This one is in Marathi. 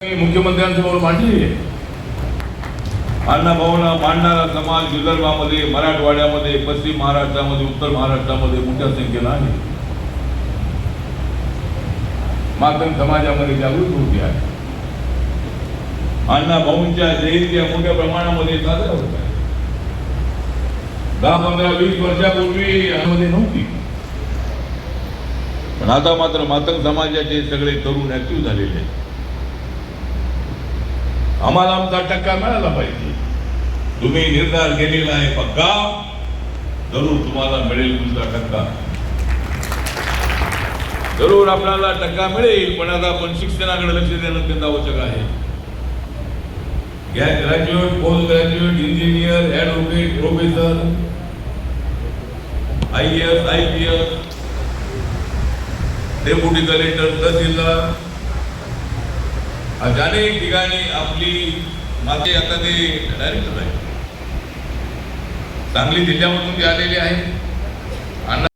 मुख्यमंत्र्यांसमोर मांडली आहे अण्णा भाऊना मांडणारा समाज विदर्भामध्ये मराठवाड्यामध्ये पश्चिम महाराष्ट्रामध्ये उत्तर महाराष्ट्रामध्ये मोठ्या संख्येनं आहे मातंग समाजामध्ये जागृत होती आहे अण्णा भाऊंच्या जयंत्या मोठ्या प्रमाणामध्ये साजऱ्या होत आहेत दहा पंधरा वीस वर्षापूर्वी यामध्ये नव्हती पण आता मात्र मातंग समाजाचे सगळे तरुण ऍक्टिव्ह झालेले आहेत आम्हाला आमचा टक्का मिळाला पाहिजे. तुम्ही निर्धार केलेला आहे पक्का. जरूर तुम्हाला मिळेल तुमचा टक्का. जरूर आपल्याला टक्का मिळेल पण आता आपण शिक्षणाकडे लक्ष देणं अत्यंत आवश्यक आहे. Graduate post graduate engineer advocate professor I S I P S deputy collector tehsildar अनेक ठिकाणी आपली माझे आता ते डायरेक्टर आहे सांगली जिल्ह्यामधून ते आलेले आहे